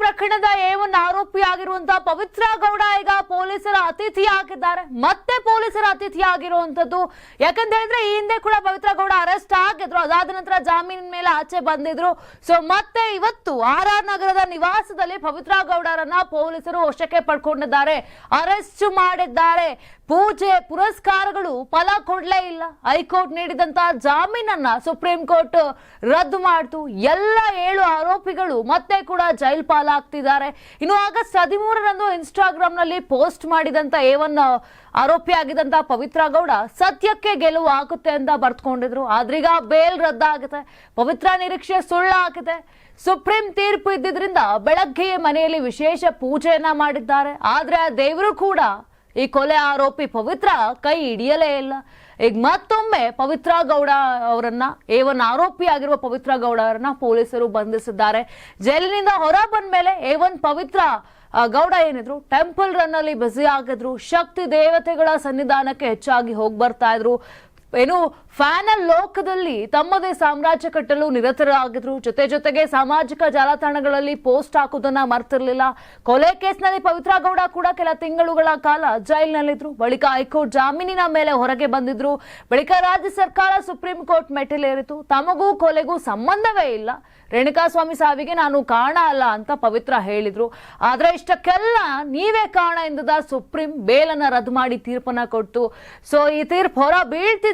ಪ್ರಕರಣದ ಏವನ್ ಆರೋಪಿಯಾಗಿರುವಂತಹ ಪವಿತ್ರ ಗೌಡ ಈಗ ಪೊಲೀಸರ ಅತಿಥಿಯಾಗಿದ್ದಾರೆ. ಮತ್ತೆ ಪೊಲೀಸರ ಅತಿಥಿಯಾಗಿರುವಂತದ್ದು ಯಾಕಂತ ಹೇಳಿದ್ರೆ ಈ ಹಿಂದೆ ಕೂಡ ಪವಿತ್ರ ಗೌಡ ಅರೆಸ್ಟ್ ಆಗಿದ್ರು. ಅದಾದ ನಂತರ ಜಾಮೀನಿನ ಮೇಲೆ ಆಚೆ ಬಂದಿದ್ರು. ಸೊ ಮತ್ತೆ ಇವತ್ತು ಆರ್ ಆರ್ ನಗರದ ನಿವಾಸದಲ್ಲಿ ಪವಿತ್ರ ಗೌಡರನ್ನ ಪೊಲೀಸರು ವಶಕ್ಕೆ ಪಡ್ಕೊಂಡಿದ್ದಾರೆ. ಅರೆಸ್ಟ್ ಮಾಡಿದ್ದಾರೆ. ಪೂಜೆ, ಪುರಸ್ಕಾರಗಳು ಫಲ ಕೊಡ್ಲೇ ಇಲ್ಲ. ಹೈಕೋರ್ಟ್ ನೀಡಿದಂತಹ ಜಾಮೀನನ್ನ ಸುಪ್ರೀಂ ಕೋರ್ಟ್ ರದ್ದು ಮಾಡ್ತು. ಎಲ್ಲ ಏಳು ಆರೋಪಿಗಳು ಮತ್ತೆ ಕೂಡ ಜೈಲ್ ಪಾಲಾಗ್ತಿದ್ದಾರೆ. ಇನ್ನು ಆಗಸ್ಟ್ ಹದಿಮೂರರಂದು ಇನ್ಸ್ಟಾಗ್ರಾಮ್ನಲ್ಲಿ ಪೋಸ್ಟ್ ಮಾಡಿದಂತ ಏವನ್ ಆಗಿದಂತ ಪವಿತ್ರ ಗೌಡ ಸತ್ಯಕ್ಕೆ ಗೆಲುವು ಆಗುತ್ತೆ ಅಂತ ಬರ್ತ್ಕೊಂಡಿದ್ರು. ಆದ್ರೀಗ ಬೇಲ್ ರದ್ದಾಗುತ್ತೆ. ಪವಿತ್ರ ನಿರೀಕ್ಷೆ ಸುಳ್ಳಾಗಿದೆ ಸುಪ್ರೀಂ ತೀರ್ಪು ಇದ್ದಿದ್ರಿಂದ ಬೆಳಗ್ಗೆ ಮನೆಯಲ್ಲಿ ವಿಶೇಷ ಪೂಜೆಯನ್ನ ಮಾಡಿದ್ದಾರೆ. ಆದ್ರೆ ಆ ದೇವರು ಕೂಡ ಈ ಕೊಲೆ ಆರೋಪಿ ಪವಿತ್ರ ಕೈ ಹಿಡಿಯಲೇ ಇಲ್ಲ. ಈಗ ಮತ್ತೊಮ್ಮೆ ಪವಿತ್ರ ಗೌಡ ಅವರನ್ನ ಏವನ್ ಆರೋಪಿ ಆಗಿರುವ ಪವಿತ್ರ ಗೌಡ ಅವರನ್ನ ಪೊಲೀಸರು ಬಂಧಿಸಿದ್ದಾರೆ. ಜೈಲಿನಿಂದ ಹೊರ ಬಂದ ಮೇಲೆ ಏವನ್ ಪವಿತ್ರ ಗೌಡ ಏನಿದ್ರು, ಟೆಂಪಲ್ ರನ್ ಅಲ್ಲಿ ಬ್ಯುಸಿ ಆಗಿದ್ರು, ಶಕ್ತಿ ದೇವತೆಗಳ ಸನ್ನಿಧಾನಕ್ಕೆ ಹೆಚ್ಚಾಗಿ ಹೋಗಿ ಬರ್ತಾ ಇದ್ರು. ಏನು ಫ್ಯಾನಲ್ ಲೋಕದಲ್ಲಿ ತಮ್ಮದೇ ಸಾಮ್ರಾಜ್ಯ ಕಟ್ಟಲು ನಿರತರಾಗಿದ್ರು. ಜೊತೆ ಜೊತೆಗೆ ಸಾಮಾಜಿಕ ಜಾಲತಾಣಗಳಲ್ಲಿ ಪೋಸ್ಟ್ ಹಾಕೋದನ್ನ ಮರ್ತಿರ್ಲಿಲ್ಲ. ಕೊಲೆ ಕೇಸ್ನಲ್ಲಿ ಪವಿತ್ರ ಗೌಡ ಕೂಡ ಕೆಲ ತಿಂಗಳುಗಳ ಕಾಲ ಜೈಲಿನಲ್ಲಿದ್ರು. ಬಳಿಕ ಹೈಕೋರ್ಟ್ ಜಾಮೀನಿನ ಮೇಲೆ ಹೊರಗೆ ಬಂದಿದ್ರು. ಬಳಿಕ ರಾಜ್ಯ ಸರ್ಕಾರ ಸುಪ್ರೀಂ ಕೋರ್ಟ್ ಮೆಟ್ಟಿಲೇರಿತು. ತಮಗೂ ಕೊಲೆಗೂ ಸಂಬಂಧವೇ ಇಲ್ಲ. ರೇಣುಕಾಸ್ವಾಮಿ ಸಾವಿಗೆ ನಾನು ಕಾರಣ ಅಲ್ಲ ಅಂತ ಪವಿತ್ರ ಹೇಳಿದ್ರು. ಆದ್ರೆ ಇಷ್ಟಕ್ಕೆಲ್ಲ ನೀವೇ ಕಾರಣ ಎಂದದ ಸುಪ್ರೀಂ ಬೇಲನ್ನ ರದ್ದು ಮಾಡಿ ತೀರ್ಪನ್ನ ಕೊಟ್ಟು. ಸೊ ಈ ತೀರ್ಪು ಹೊರ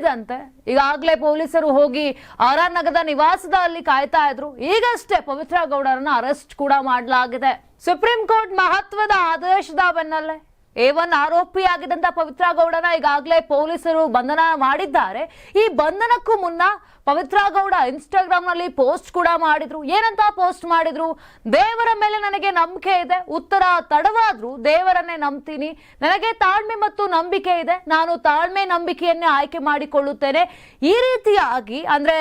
ಬೀಳ್ತಿದಂತೆ ಈಗಾಗಲೇ ಪೊಲೀಸರು ಹೋಗಿ ಆರ್ ಆರ್ ನಗರದ ನಿವಾಸದ ಅಲ್ಲಿ ಕಾಯ್ತಾ ಇದ್ರು. ಈಗಷ್ಟೇ ಪವಿತ್ರ ಗೌಡರನ್ನ ಅರೆಸ್ಟ್ ಕೂಡ ಮಾಡಲಾಗಿದೆ. ಸುಪ್ರೀಂ ಕೋರ್ಟ್ ಮಹತ್ವದ ಆದೇಶದ ಬೆನ್ನಲ್ಲೇ. ಏವನ್ ಆರೋಪಿಯಾಗಿದ್ದಂತ ಪವಿತ್ರ ಗೌಡನ ಈಗಾಗಲೇ ಪೊಲೀಸರು ಬಂಧನ ಮಾಡಿದ್ದಾರೆ. ಈ ಬಂಧನಕ್ಕೂ ಮುನ್ನ ಪವಿತ್ರ ಗೌಡ ಇನ್ಸ್ಟಾಗ್ರಾಮ್ನಲ್ಲಿ ಪೋಸ್ಟ್ ಕೂಡ ಮಾಡಿದ್ರು. ಏನಂತ ಪೋಸ್ಟ್ ಮಾಡಿದ್ರು? ದೇವರ ಮೇಲೆ ನನಗೆ ನಂಬಿಕೆ ಇದೆ. ಉತ್ತರ ತಡವಾದ್ರೂ ದೇವರನ್ನೇ ನಂಬ್ತೀನಿ. ನನಗೆ ತಾಳ್ಮೆ ಮತ್ತು ನಂಬಿಕೆ ಇದೆ. ನಾನು ತಾಳ್ಮೆ ನಂಬಿಕೆಯನ್ನೇ ಆಯ್ಕೆ ಮಾಡಿಕೊಳ್ಳುತ್ತೇನೆ. ಈ ರೀತಿಯಾಗಿ ಅಂದ್ರೆ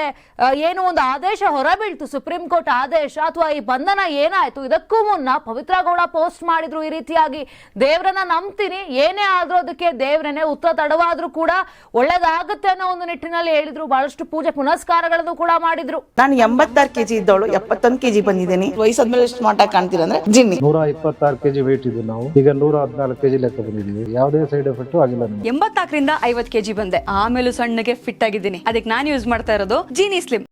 ಏನು ಒಂದು ಆದೇಶ ಹೊರಬೀಳ್ತು ಸುಪ್ರೀಂ ಕೋರ್ಟ್ ಆದೇಶ ಅಥವಾ ಈ ಬಂಧನ ಏನಾಯ್ತು? ಇದಕ್ಕೂ ಮುನ್ನ ಪವಿತ್ರ ಗೌಡ ಪೋಸ್ಟ್ ಮಾಡಿದ್ರು. ಈ ರೀತಿಯಾಗಿ ದೇವರನ್ನ ನಂಬ್ತೀನಿ ಏನೇ ಆದ್ರೂ ಅದಕ್ಕೆ ದೇವ್ರೇನೆ ಉತ್ತರ ತಡವಾದ್ರೂ ಕೂಡ ಒಳ್ಳೇದಾಗುತ್ತೆ ಅನ್ನೋ ಒಂದು ನಿಟ್ಟಿನಲ್ಲಿ ಹೇಳಿದ್ರು. ಬಹಳಷ್ಟು ಪೂಜೆ ಪುನಸ್ಕಾರಗಳನ್ನು ಕೂಡ ಮಾಡಿದ್ರು. ನಾನು ಎಂಬತ್ತಾರು ಕೆಜಿ ಇದ್ದವಳು ಎಪ್ಪತ್ತೊಂದು ಕೆಜಿ ಬಂದಿದ್ದೀನಿ. ವಯಸ್ಸಾದ್ಮೇಲೆ ಸ್ಮಾರ್ಟ್ ಆಗಿ ಕಾಣ್ತೀರ ಅಂದ್ರೆ ಜಿನ್ನಿ. ನೂರ ಇಪ್ಪತ್ತಾರು ಕೆಜಿ ವೇಟ್ ಇದ್ದು ನಾವು. ಈಗ ನೂರ ಹದಿನಾಲ್ಕು ಕೆಜಿ ಲೆಕ್ಕ ಬಂದಿದ್ದೀವಿ. ಯಾವುದೇ ಸೈಡ್ ಎಫೆಕ್ಟ್ ಆಗಿಲ್ಲ ಎಂಬತ್ನಾಲ್ಕರಿಂದ ಐವತ್ ಕೆಜಿ ಬಂದೆ. ಆಮೇಲೆ ಸಣ್ಣಗೆ ಫಿಟ್ ಆಗಿದ್ದೀನಿ. ಅದಕ್ಕೆ ನಾನು ಯೂಸ್ ಮಾಡ್ತಾ ಇರೋದು ಜೀನಿ ಸ್ಲಿಮ್